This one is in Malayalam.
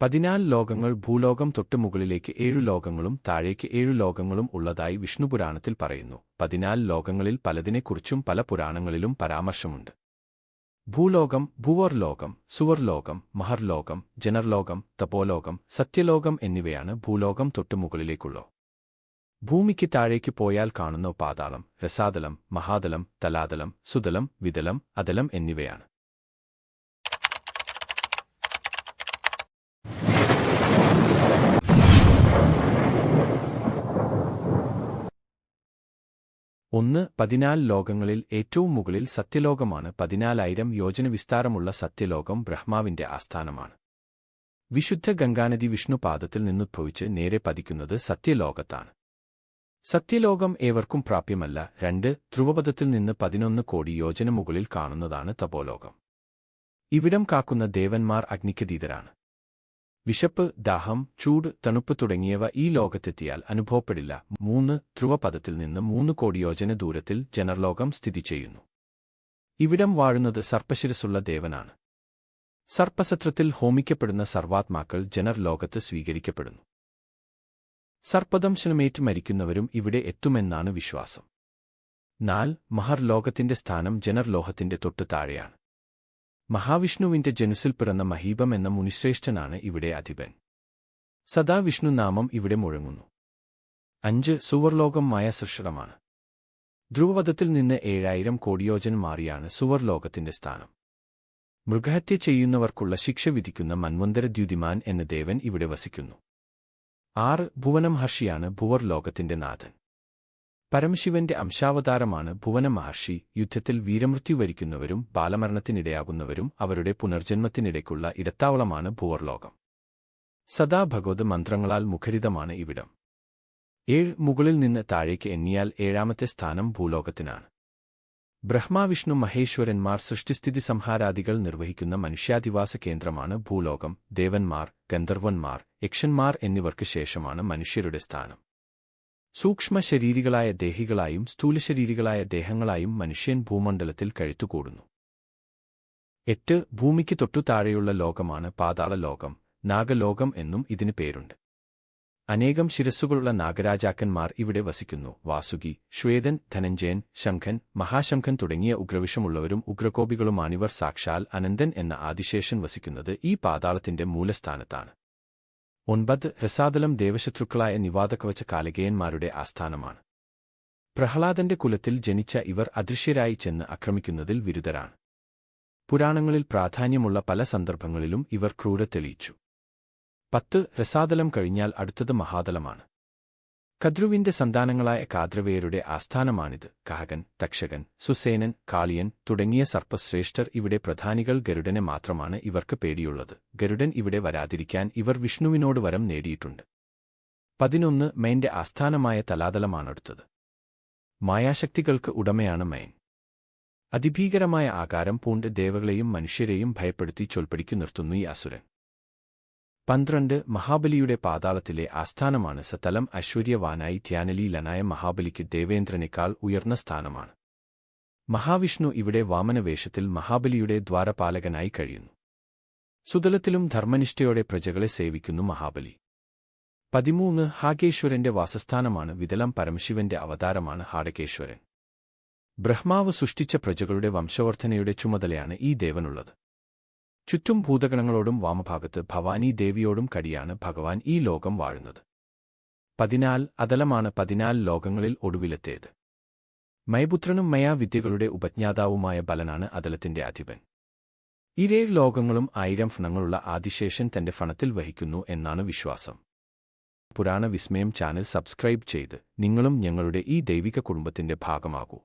പതിനാല് ലോകങ്ങൾ ഭൂലോകം തൊട്ട് മുകളിലേക്ക് ഏഴു ലോകങ്ങളും താഴേക്ക് ഏഴു ലോകങ്ങളും ഉള്ളതായി വിഷ്ണുപുരാണത്തിൽ പറയുന്നു. പതിനാല് ലോകങ്ങളിൽ പലതിനെക്കുറിച്ചും പല പുരാണങ്ങളിലും പരാമർശമുണ്ട്. ഭൂലോകം ഭൂവർലോകം സുവർലോകം മഹർലോകം ജനർലോകം തപോലോകം സത്യലോകം എന്നിവയാണ് ഭൂലോകം തൊട്ട് മുകളിലേക്കുള്ളോ. ഭൂമിക്ക് താഴേക്ക് പോയാൽ കാണുന്ന പാതാളം രസാതലം മഹാതലം തലാതലം സുതലം വിതലം അതലം എന്നിവയാണ്. ഒന്ന് പതിനാല് ലോകങ്ങളിൽ ഏറ്റവും മുകളിൽ സത്യലോകമാണ്. പതിനാലായിരം യോജന വിസ്താരമുള്ള സത്യലോകം ബ്രഹ്മാവിന്റെ ആസ്ഥാനമാണ്. വിശുദ്ധ ഗംഗാനദി വിഷ്ണുപാദത്തിൽ നിന്നുദ്ഭവിച്ച് നേരെ പതിക്കുന്നത് സത്യലോകത്താണ്. സത്യലോകം ഏവർക്കും പ്രാപ്യമല്ല. രണ്ട് ധ്രുവപഥത്തിൽ നിന്ന് പതിനൊന്ന് കോടി യോജന മുകളിൽ കാണുന്നതാണ് തപോലോകം. ഇവിടം കാക്കുന്ന ദേവന്മാർ അഗ്നിക്കതീതരാണ് വിശപ്പ് ദാഹം ചൂട് തണുപ്പ് തുടങ്ങിയവ ഈ ലോകത്തെത്തിയാൽ അനുഭവപ്പെടില്ല. മൂന്ന് ധ്രുവപദത്തിൽ നിന്ന് മൂന്ന് കോടി യോജന ദൂരത്തിൽ ജനർലോകം സ്ഥിതി ചെയ്യുന്നു. ഇവിടം വാഴുന്നത് സർപ്പശിരസുള്ള ദേവനാണ്. സർപ്പസത്രത്തിൽ ഹോമിക്കപ്പെടുന്ന സർവാത്മാക്കൾ ജനർലോകത്ത് സ്വീകരിക്കപ്പെടുന്നു. സർപ്പദംശനമേറ്റ് മരിക്കുന്നവരും ഇവിടെ എത്തുമെന്നാണ് വിശ്വാസം. നാൽ മഹർ ലോകത്തിന്റെ സ്ഥാനം ജനർലോഹത്തിന്റെ തൊട്ടു താഴെയാണ്. മഹാവിഷ്ണുവിന്റെ ജനുസിൽ പിറന്ന മഹീപം എന്ന മുനിശ്രേഷ്ഠനാണ് ഇവിടെ അധിപൻ. സദാ വിഷ്ണുനാമം ഇവിടെ മുഴങ്ങുന്നു. അഞ്ച് സുവർലോകം മായ സൃഷ്ടമാണ് ധ്രുവപഥത്തിൽ നിന്ന് ഏഴായിരം കോടിയോജൻ മാറിയാണ് സുവർലോകത്തിന്റെ സ്ഥാനം. മൃഗഹത്യ ചെയ്യുന്നവർക്കുള്ള ശിക്ഷ വിധിക്കുന്ന മന്വന്തരദ്യുതിമാൻ എന്ന ദേവൻ ഇവിടെ വസിക്കുന്നു. ആറ് ഭുവനം ഹർഷിയാണ് ഭുവർലോകത്തിന്റെ നാഥൻ. പരമശിവന്റെ അംശാവതാരമാണ് ഭുവന മഹർഷി. യുദ്ധത്തിൽ വീരമൃത്യു വരിക്കുന്നവരും ബാലമരണത്തിനിടയാകുന്നവരും അവരുടെ പുനർജന്മത്തിനിടയ്ക്കുള്ള ഇടത്താവളമാണ് ഭൂവർലോകം. സദാ ഭഗവത് മന്ത്രങ്ങളാൽ മുഖരിതമാണ് ഇവിടം. ഏഴ് മുകളിൽ നിന്ന് താഴേക്ക് എണ്ണിയാൽ ഏഴാമത്തെ സ്ഥാനം ഭൂലോകത്തിനാണ്. ബ്രഹ്മാവിഷ്ണു മഹേശ്വരന്മാർ സൃഷ്ടിസ്ഥിതി സംഹാരാദികൾ നിർവഹിക്കുന്ന മനുഷ്യാധിവാസ കേന്ദ്രമാണ് ഭൂലോകം. ദേവന്മാർ ഗന്ധർവന്മാർ യക്ഷന്മാർ എന്നിവർക്ക് ശേഷമാണ് മനുഷ്യരുടെ സ്ഥാനം. സൂക്ഷ്മ ശരീരികളായ ദേഹികളായും സ്ഥൂലശരീരികളായ ദേഹങ്ങളായും മനുഷ്യൻ ഭൂമണ്ഡലത്തിൽ കഴുത്തുകൂടുന്നു. എട്ട് ഭൂമിക്ക് തൊട്ടു താഴെയുള്ള ലോകമാണ് പാതാള ലോകം നാഗലോകം എന്നും ഇതിന് പേരുണ്ട്. അനേകം ശിരസ്സുകളുള്ള നാഗരാജാക്കന്മാർ ഇവിടെ വസിക്കുന്നു. വാസുകി ശ്വേതൻ ധനഞ്ജയൻ ശംഖൻ മഹാശംഖൻ തുടങ്ങിയ ഉഗ്രവിഷമുള്ളവരും ഉഗ്രകോപികളുമാണിവർ സാക്ഷാൽ അനന്തൻ എന്ന ആദിശേഷൻ വസിക്കുന്നത് ഈ പാതാളത്തിന്റെ മൂലസ്ഥാനത്താണ്. ഒൻപത് രസാതലം ദേവശത്രുക്കളായ നിവാതകവച്ച കാലികയന്മാരുടെ ആസ്ഥാനമാണ്. പ്രഹ്ലാദന്റെ കുലത്തിൽ ജനിച്ച ഇവർ അദൃശ്യരായി ചെന്ന് ആക്രമിക്കുന്നതിൽ വിരുദ്ധരാണ്. പുരാണങ്ങളിൽ പ്രാധാന്യമുള്ള പല സന്ദർഭങ്ങളിലും ഇവർ ക്രൂര തെളിയിച്ചു പത്ത് രസാതലം കഴിഞ്ഞാൽ അടുത്തത് മഹാതലമാണ് കദ്രുവിന്റെ സന്താനങ്ങളായ കാദ്രവേയരുടെ ആസ്ഥാനമാണിത്. കാഹകൻ തക്ഷകൻ സുസേനൻ കാളിയൻ തുടങ്ങിയ സർപ്പശ്രേഷ്ഠർ ഇവിടെ പ്രധാനികൾ ഗരുഡനെ മാത്രമാണ് ഇവർക്ക് പേടിയുള്ളത്. ഗരുഡൻ ഇവിടെ വരാതിരിക്കാൻ ഇവർ വിഷ്ണുവിനോട് വരം നേടിയിട്ടുണ്ട്. പതിനൊന്ന് മെയിന്റെ ആസ്ഥാനമായ തലാതലമാണെടുത്തത്. മായാശക്തികൾക്ക് ഉടമയാണ് മെയിൻ. അതിഭീകരമായ ആകാരം പൂണ്ട് ദേവകളെയും മനുഷ്യരെയും ഭയപ്പെടുത്തി ചൊൽപ്പടിക്കു നിർത്തുന്നു ഈ അസുരൻ. പന്ത്രണ്ട് മഹാബലിയുടെ പാതാളത്തിലെ ആസ്ഥാനമാണ് സതലം ഐശ്വര്യവാനായി ധ്യാനലീലനായ മഹാബലിക്ക് ദേവേന്ദ്രനേക്കാൾ ഉയർന്ന സ്ഥാനമാണ്. മഹാവിഷ്ണു ഇവിടെ വാമനവേഷത്തിൽ മഹാബലിയുടെ ദ്വാരപാലകനായി കഴിയുന്നു. സുതലത്തിലും ധർമ്മനിഷ്ഠയോടെ പ്രജകളെ സേവിക്കുന്നു മഹാബലി. പതിമൂന്ന് ഹാഗേശ്വരന്റെ വാസസ്ഥാനമാണ് വിതലം പരമശിവന്റെ അവതാരമാണ് ഹാടകേശ്വരൻ. ബ്രഹ്മാവ് സൃഷ്ടിച്ച പ്രജകളുടെ വംശവർദ്ധനയുടെ ചുമതലയാണ് ഈ ദേവനുള്ളത്. ചുറ്റും ഭൂതഗണങ്ങളോടും വാമഭാഗത്ത് ഭവാനി ദേവിയോടും കടിയാണ് ഭഗവാൻ ഈ ലോകം വാഴുന്നത്. പതിനാൽ അതലമാണ് പതിനാൽ ലോകങ്ങളിൽ ഒടുവിലെത്തേത് മയപുത്രനും മയാവിദ്യകളുടെ ഉപജ്ഞാതാവുമായ ബലനാണ് അതലത്തിന്റെ അധിപൻ. ഇരേഴ് ലോകങ്ങളും ആയിരം ഫണങ്ങളുള്ള ആദിശേഷൻ തന്റെ ഫണത്തിൽ വഹിക്കുന്നു എന്നാണ് വിശ്വാസം. പുരാണ വിസ്മയം ചാനൽ സബ്സ്ക്രൈബ് ചെയ്ത് നിങ്ങളും ഞങ്ങളുടെ ഈ ദൈവിക കുടുംബത്തിന്റെ ഭാഗമാകൂ.